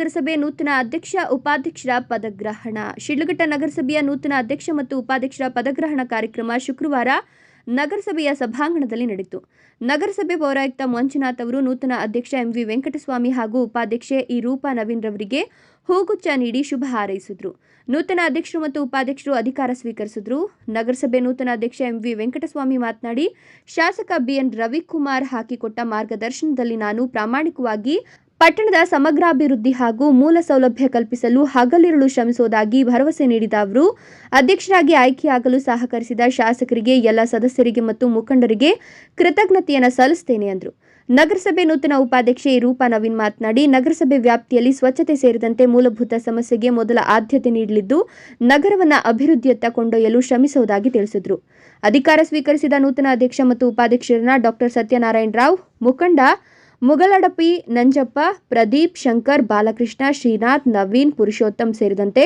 ನಗರಸಭೆ ನೂತನ ಅಧ್ಯಕ್ಷ, ಉಪಾಧ್ಯಕ್ಷರ ಪದಗ್ರಹಣ. ಶಿಡ್ಲಘಟ್ಟ ನಗರಸಭೆಯ ನೂತನ ಅಧ್ಯಕ್ಷ ಮತ್ತು ಉಪಾಧ್ಯಕ್ಷರ ಪದಗ್ರಹಣ ಕಾರ್ಯಕ್ರಮ ಶುಕ್ರವಾರ ನಗರಸಭೆಯ ಸಭಾಂಗಣದಲ್ಲಿ ನಡೆಯಿತು. ನಗರಸಭೆ ಪೌರಾಯುಕ್ತ ಮಂಜುನಾಥ್ ಅವರು, ನೂತನ ಅಧ್ಯಕ್ಷ ಎಂವಿ ವೆಂಕಟಸ್ವಾಮಿ ಹಾಗೂ ಉಪಾಧ್ಯಕ್ಷೆ ಇ ರೂಪಾ ನವೀನ್ ರವರಿಗೆ ಹೂಗುಚ್ಚ ನೀಡಿ ಶುಭ ಹಾರೈಸಿದ್ರು. ನೂತನ ಅಧ್ಯಕ್ಷರು ಮತ್ತು ಉಪಾಧ್ಯಕ್ಷರು ಅಧಿಕಾರ ಸ್ವೀಕರಿಸಿದ್ರು. ನಗರಸಭೆ ನೂತನ ಅಧ್ಯಕ್ಷ ಎಂವಿ ವೆಂಕಟಸ್ವಾಮಿ ಮಾತನಾಡಿ, ಶಾಸಕ ಬಿಎನ್ ರವಿಕುಮಾರ್ ಹಾಕಿಕೊಟ್ಟ ಮಾರ್ಗದರ್ಶನದಲ್ಲಿ ನಾನು ಪ್ರಾಮಾಣಿಕವಾಗಿ ಪಟ್ಟಣದ ಸಮಗ್ರಾಭಿವೃದ್ಧಿ ಹಾಗೂ ಮೂಲ ಸೌಲಭ್ಯ ಕಲ್ಪಿಸಲು ಹಗಲಿರುಳು ಶ್ರಮಿಸುವುದಾಗಿ ಭರವಸೆ ನೀಡಿದ ಅವರು, ಅಧ್ಯಕ್ಷರಾಗಿ ಆಯ್ಕೆಯಾಗಲು ಸಹಕರಿಸಿದ ಶಾಸಕರಿಗೆ, ಎಲ್ಲ ಸದಸ್ಯರಿಗೆ ಮತ್ತು ಮುಖಂಡರಿಗೆ ಕೃತಜ್ಞತೆಯನ್ನು ಸಲ್ಲಿಸುತ್ತೇನೆ ಎಂದರು ನಗರಸಭೆ ನೂತನ ಉಪಾಧ್ಯಕ್ಷೆ ರೂಪಾ ನವೀನ್ ಮಾತನಾಡಿ, ನಗರಸಭೆ ವ್ಯಾಪ್ತಿಯಲ್ಲಿ ಸ್ವಚ್ಛತೆ ಸೇರಿದಂತೆ ಮೂಲಭೂತ ಸಮಸ್ಯೆಗೆ ಮೊದಲ ಆದ್ಯತೆ ನೀಡಲಿದ್ದು, ನಗರವನ್ನು ಅಭಿವೃದ್ಧಿಯತ್ತ ಕೊಂಡೊಯ್ಯಲು ಶ್ರಮಿಸುವುದಾಗಿ ತಿಳಿಸಿದರು. ಅಧಿಕಾರ ಸ್ವೀಕರಿಸಿದ ನೂತನ ಅಧ್ಯಕ್ಷ ಮತ್ತು ಉಪಾಧ್ಯಕ್ಷರನ್ನ ಡಾಕ್ಟರ್ ಸತ್ಯನಾರಾಯಣ ರಾವ್, ಮುಖಂಡ ಮುಗಳಡಪಿ ನಂಜಪ್ಪ, ಪ್ರದೀಪ್, ಶಂಕರ್, ಬಾಲಕೃಷ್ಣ, ಶ್ರೀನಾಥ್, ನವೀನ್, ಪುರುಷೋತ್ತಮ್ ಸೇರಿದಂತೆ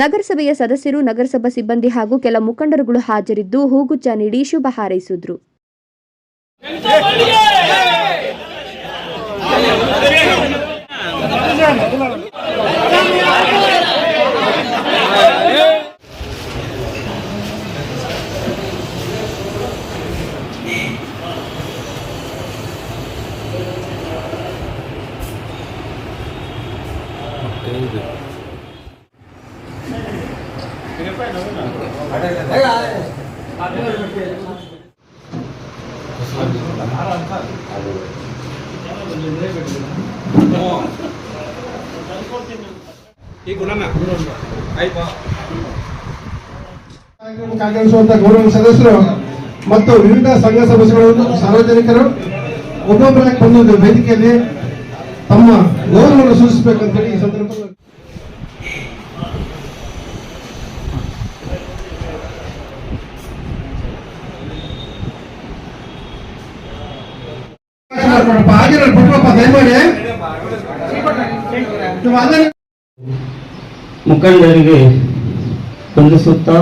ನಗರಸಭೆಯ ಸದಸ್ಯರು, ನಗರಸಭಾ ಸಿಬ್ಬಂದಿ ಹಾಗೂ ಕೆಲ ಮುಖಂಡರುಗಳು ಹಾಜರಿದ್ದು ಹೂಗುಚ್ಚ ನೀಡಿ ಶುಭ ಹಾರೈಸಿದ್ರು. ಗೌರವ ಸದಸ್ಯರು ಮತ್ತು ವಿವಿಧ ಸಂಘ ಸಂಸ್ಥೆಗಳು ಸಾರ್ವಜನಿಕರು ಒಬ್ಬೊಬ್ಬರಾಗಿ ಬಂದು ವೇದಿಕೆಯಲ್ಲಿ ತಮ್ಮ ಗೌರವವನ್ನು ಸೂಚಿಸಬೇಕಂತೇಳಿ ಈ ಸಂದರ್ಭದಲ್ಲಿ ಬಿಟ್ರಪ್ಪ ದಯಮಾಡಿ ಮುಖಂಡರಿಗೆ ವಂದಿಸುತ್ತಾ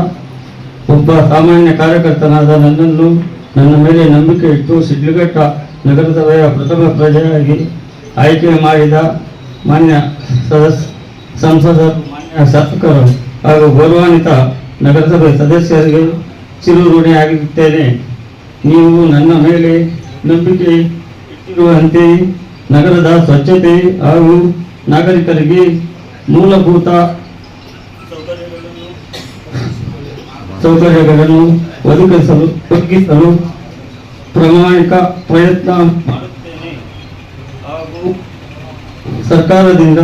ಒಬ್ಬ ಸಾಮಾನ್ಯ ಕಾರ್ಯಕರ್ತನಾದ ನನ್ನನ್ನು ನನ್ನ ಮೇಲೆ ನಂಬಿಕೆ ಇಟ್ಟು ಸಿಡ್ಲಘಟ್ಟ ನಗರಸಭೆಯ ಪ್ರಥಮ ಪ್ರಜೆಯಾಗಿ ಆಯ್ಕೆ ಮಾಡಿದ ಮಾನ್ಯ ಸದಸ್ಯ ಸಂಸದರು, ಮಾನ್ಯ ಶಾಸಕರು ಹಾಗೂ ಗೌರವಾನ್ವಿತ ನಗರಸಭೆ ಸದಸ್ಯರಿಗೆ ಚಿರುಋಣಿಯಾಗಿರುತ್ತೇನೆ ನೀವು ನನ್ನ ಮೇಲೆ ನಂಬಿಕೆ ಇಟ್ಟಿರುವಂತೆ ನಗರದ ಸ್ವಚ್ಛತೆ ಹಾಗೂ ನಾಗರಿಕರಿಗೆ ಮೂಲಭೂತ ಸೌಕರ್ಯಗಳನ್ನು ಒದಗಿಸಲು ಒದಗಿಸಲು ಪ್ರಾಮಾಣಿಕ ಪ್ರಯತ್ನ ಸರ್ಕಾರದಿಂದ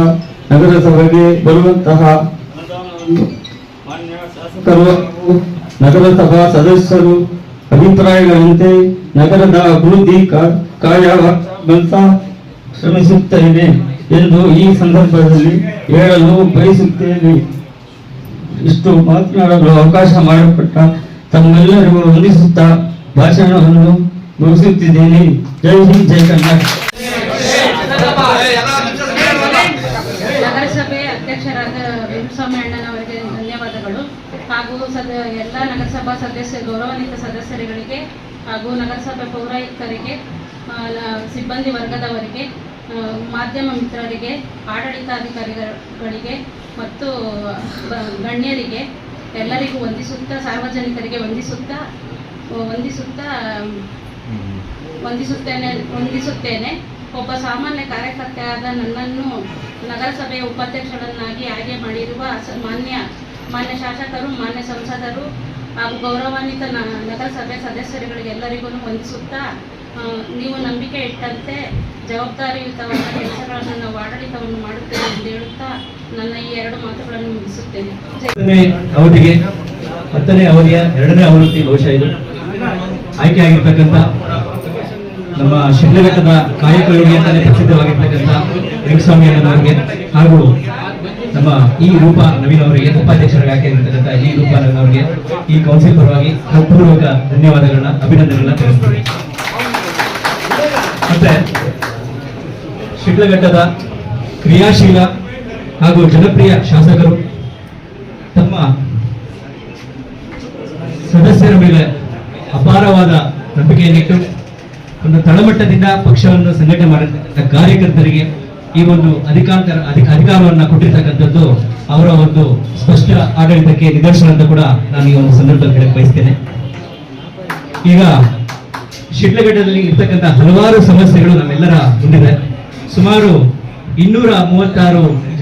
ನಗರಸಭೆಗೆ ಬರುವಂತಹ ನಗರಸಭಾ ಸದಸ್ಯರು ಅಭಿಪ್ರಾಯಗಳಂತೆ ನಗರದ ಅಭಿವೃದ್ಧಿ ಕಾರ್ಯ ಶ್ರಮಿಸುತ್ತೇನೆ ಎಂದು ಈ ಸಂದರ್ಭದಲ್ಲಿ ಹೇಳಲು ಬಯಸುತ್ತೇನೆ. ಇಷ್ಟು ಮಾತನಾಡಲು ಅವಕಾಶ ಮಾಡಿಕೊಟ್ಟ ತಮ್ಮೆಲ್ಲರಿಗೂ ವಂದಿಸುತ್ತಾ ಭಾಷಣವನ್ನು ಮುಗಿಸುತ್ತಿದ್ದೇನೆ. ಜೈ ಹಿಂದ್, ಜೈ ಕರ್ನಾಟಕ. ನಗರಸಭೆ ಅಧ್ಯಕ್ಷರಾದ ಭೀಮಸ್ವಾಮಿ ಅಣ್ಣನವರಿಗೆ ಧನ್ಯವಾದಗಳು. ಹಾಗೂ ಸದ ಎಲ್ಲ ನಗರಸಭಾ ಸದಸ್ಯ, ಗೌರವಾನ್ವಿತ ಸದಸ್ಯರುಗಳಿಗೆ ಹಾಗೂ ನಗರಸಭೆ ಪೌರಾಯುಕ್ತರಿಗೆ ಸಿಬ್ಬಂದಿ ವರ್ಗದವರಿಗೆ ಮಾಧ್ಯಮ ಮಿತ್ರರಿಗೆ, ಆಡಳಿತಾಧಿಕಾರಿಗಳಿಗೆ ಮತ್ತು ಗಣ್ಯರಿಗೆ ಎಲ್ಲರಿಗೂ ವಂದಿಸುತ್ತಾ, ಸಾರ್ವಜನಿಕರಿಗೆ ವಂದಿಸುತ್ತಾ ವಂದಿಸುತ್ತಾ, ವಂದಿಸುತ್ತೇನೆ ವಂದಿಸುತ್ತೇನೆ. ಒಬ್ಬ ಸಾಮಾನ್ಯ ಕಾರ್ಯಕರ್ತೆಯಾದ ನನ್ನನ್ನು ನಗರಸಭೆಯ ಉಪಾಧ್ಯಕ್ಷರನ್ನಾಗಿ ಆಯ್ಕೆ ಮಾಡಿರುವ ಮಾನ್ಯ ಮಾನ್ಯ ಶಾಸಕರು, ಮಾನ್ಯ ಸಂಸದರು ಹಾಗೂ ಗೌರವಾನ್ವಿತ ನಗರಸಭೆ ಸದಸ್ಯರುಗಳಿಗೆಲ್ಲರಿಗೂ ವಂದಿಸುತ್ತಾ ನೀವು ನಂಬಿಕೆ ಇಟ್ಟಂತೆ ಜವಾಬ್ದಾರಿಯುತವಾದ ಕೆಲಸಗಳನ್ನು ನಾವು ಆಡಳಿತವನ್ನು ಮಾಡುತ್ತೇವೆ ಎಂದು ಹೇಳುತ್ತಾ ನನ್ನ ಈ ಎರಡು ಮಾತುಗಳನ್ನು ಮುಗಿಸುತ್ತೇನೆ. ಹತ್ತನೇ ಅವಧಿಯ ಎರಡನೇ ಆವೃತ್ತಿ ಬಹುಶಃ ಇದು. ಆಯ್ಕೆಯಾಗಿರ್ತಕ್ಕಂಥ ನಮ್ಮ ಶಿಡ್ಲಘಟ್ಟದ ಕಾಯಕಯೋಗಿ ಅಂತಾನೆ ಪ್ರಸಿದ್ಧವಾಗಿರ್ತಕ್ಕಂಥ ವೆಂಕಟಸ್ವಾಮಿ ಅಣ್ಣನವರಿಗೆ ಹಾಗೂ ನಮ್ಮ ಈ ರೂಪ ನವೀನ್ ಅವರಿಗೆ ಉಪಾಧ್ಯಕ್ಷರಾಗಿ ಆಯ್ಕೆಯಾಗಿರ್ತಕ್ಕಂಥ ಈ ರೂಪ ನವೀನ್ ಅವರಿಗೆ ಈ ಕೌನ್ಸಿಲ್ ಪರವಾಗಿ ಹೃತ್ಪೂರ್ವಕ ಧನ್ಯವಾದಗಳನ್ನ, ಅಭಿನಂದನೆಗಳನ್ನ ತಿಳಿಸ್ತೀವಿ ಮತ್ತೆ ಶಿಡ್ಲಘಟ್ಟದ ಕ್ರಿಯಾಶೀಲ ಹಾಗೂ ಜನಪ್ರಿಯ ಶಾಸಕರು, ತಮ್ಮ ಸದಸ್ಯರ ಮೇಲೆ ಅಪಾರವಾದ ನಂಬಿಕೆಯನ್ನಿಟ್ಟು ಒಂದು ತಳಮಟ್ಟದಿಂದ ಪಕ್ಷವನ್ನು ಸಂಘಟನೆ ಮಾಡಿರ್ತಕ್ಕಂಥ ಕಾರ್ಯಕರ್ತರಿಗೆ ಈ ಒಂದು ಅಧಿಕಾರ ಅಧಿಕ ಅಧಿಕಾರವನ್ನ ಕೊಟ್ಟಿರ್ತಕ್ಕಂಥದ್ದು ಅವರ ಒಂದು ಸ್ಪಷ್ಟ ಆಡಳಿತಕ್ಕೆ ನಿದರ್ಶನ ಅಂತ ಕೂಡ ನಾನು ಈ ಒಂದು ಸಂದರ್ಭದಲ್ಲಿ ಹೇಳಕ್ ಬಯಸ್ತೇನೆ. ಈಗ ಶಿಡ್ಲಘಟ್ಟದಲ್ಲಿ ಇರ್ತಕ್ಕಂಥ ಹಲವಾರು ಸಮಸ್ಯೆಗಳು ನಮ್ಮೆಲ್ಲರ ಮುಂದಿದೆ. ಸುಮಾರು ಇನ್ನೂರ ಮೂವತ್ತಾರು